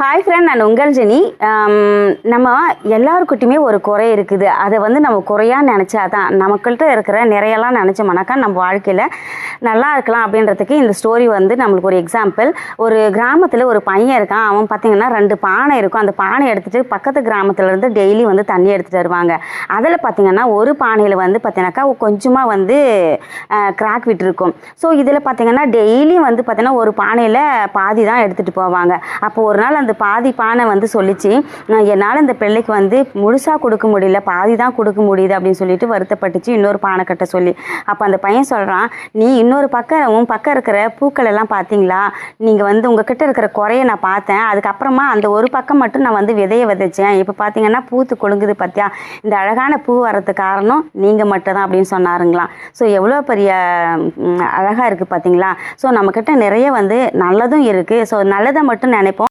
Hi friend நான் உங்கள் Jenny. நம்ம எல்லாருக்கிட்டையுமே ஒரு குறை இருக்குது. அதை வந்து நம்ம குறையாக நினச்சா தான் இருக்கிற நிறையெல்லாம் நினச்சோம்னாக்கா நம்ம வாழ்க்கையில் நல்லா இருக்கலாம் அப்படின்றதுக்கு இந்த ஸ்டோரி வந்து நம்மளுக்கு ஒரு எக்ஸாம்பிள் ஒரு கிராமத்தில் ஒரு பையன் இருக்கான். அவன் பார்த்தீங்கன்னா ரெண்டு பானை இருக்கும். அந்த பானை எடுத்துகிட்டு பக்கத்து கிராமத்துலேருந்து டெய்லி வந்து தண்ணி எடுத்துகிட்டு வருவாங்க. அதில் பார்த்தீங்கன்னா ஒரு பானையில் வந்து பார்த்தீங்கன்னாக்கா கொஞ்சமாக வந்து கிராக் விட்டுருக்கும். ஸோ இதில் பார்த்தீங்கன்னா டெய்லியும் வந்து பார்த்தீங்கன்னா ஒரு பானையில் பாதி தான் எடுத்துகிட்டு போவாங்க. அப்போ ஒரு நாள் அந்த பாதி பானை வந்து சொல்லிச்சு என்னால் இந்த பிள்ளைக்கு வந்து முழுசாக கொடுக்க முடியல பாதி தான் கொடுக்க முடியுது அப்படின்னு சொல்லிட்டு வருத்தப்பட்டுச்சு. இன்னொரு பானை கட்ட சொல்லி. அப்போ அந்த பையன் சொல்கிறான் நீ இன்னொரு பக்கம் பக்கம் இருக்கிற பூக்கள் எல்லாம் பார்த்தீங்களா? நீங்கள் வந்து உங்ககிட்ட இருக்கிற குறைய நான் பார்த்தேன். அதுக்கப்புறமா அந்த ஒரு பக்கம் மட்டும் நான் வந்து விதைய விதைச்சேன். இப்போ பார்த்தீங்கன்னா பூத்து கொழுங்குது பார்த்தியா இந்த அழகான பூ வர்றதுக்கு காரணம் நீங்கள் மட்டும் தான் அப்படின்னு சொன்னாருங்களாம். ஸோ எவ்வளோ பெரிய அழகாக இருக்குது பார்த்தீங்களா ஸோ நம்மக்கிட்ட நிறைய வந்து நல்லதும் இருக்குது ஸோ நல்லதை மட்டும் நினைப்போம்.